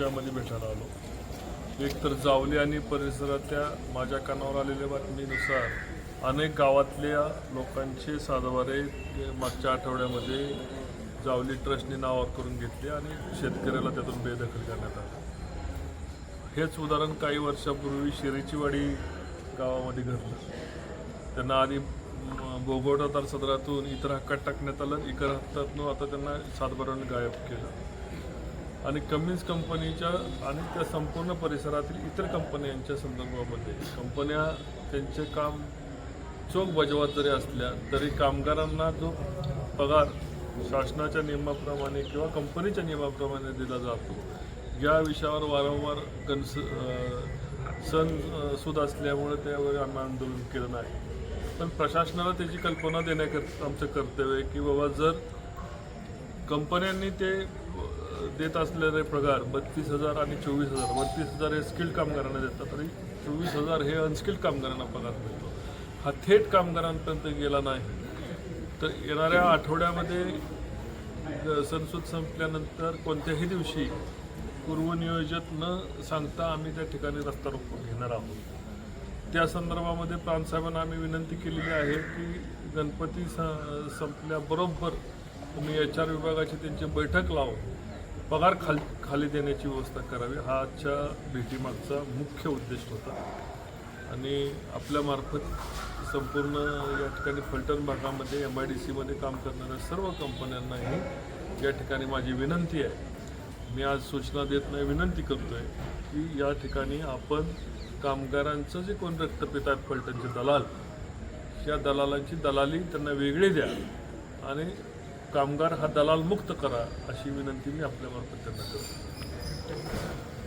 विषयामध्ये भेटायला आलो. एक तर जावली आणि परिसरातल्या माझ्या कानावर आलेल्या बातमीनुसार अनेक गावातल्या लोकांचे साधवारे मागच्या आठवड्यामध्ये जावली ट्रस्टने नावावर करून घेतले आणि शेतकऱ्याला त्यातून बेदखल करण्यात आली. हेच उदाहरण काही वर्षापूर्वी शिरीचीवाडी गावामध्ये घडलं. त्यांना आधी म, सदरातून इतर हक्कात टाकण्यात आलं इतर हक्कातून आता त्यांना सातबाराने गायब केलं. आणि कमिन्स कंपनीच्या आणि त्या संपूर्ण परिसरातील इतर कंपन्यांच्या संदर्भामध्ये. कंपन्या त्यांचे काम चोख बजावत जरी असल्या तरी कामगारांना जो पगार शासनाच्या नियमाप्रमाणे किंवा कंपनीच्या नियमाप्रमाणे दिला जातो या विषयावर वारंवार कन्स सण सुद असल्यामुळे त्यावेळी आम्ही आंदोलन केलं नाही. पण प्रशासनाला त्याची कल्पना देण्याकरता आमचं कर्तव्य आहे की बाबा जर कंपन्यांनी ते देत असलेले पगार बत्तीस हजार आणि चोवीस हजार. बत्तीस हजार हे स्किल्ड कामगारांना देतात आणि चोवीस हजार हे अनस्किल्ड कामगारांना पगार मिळतो. हा थेट कामगारांपर्यंत गेला नाही. तर येणाऱ्या आठवड्यामध्ये ग- संपल्यानंतर कोणत्याही दिवशी पूर्वनियोजित न सांगता आम्ही त्या ठिकाणी रस्ता रोको घेणार आहोत. त्या संदर्भामध्ये प्रांतसाहेबांना आम्ही विनंती केलेली आहे की गणपती स- संपल्याबरोबर तुम्ही एच आर विभागाची त्यांची बैठक लावून पगार खाल खाली देण्याची व्यवस्था करावी हा आजच्या भेटीमागचा मुख्य उद्देश होता. आणि आपल्यामार्फत संपूर्ण या ठिकाणी फलटण भागामध्ये एम आय डी सीमध्ये काम करणाऱ्या सर्व कंपन्यांनाही या ठिकाणी माझी विनंती आहे. मी आज सूचना देत नाही विनंती करतो आहे की या ठिकाणी आपण कामगारांचं जे कोण रक्तपित आहेत फलटणचे दलाल या दलालांची दलाली त्यांना वेगळी द्या आणि कामगार हा दलालमुक्त करा अशी विनंती मी आपल्यामार्फत त्यांना करतो.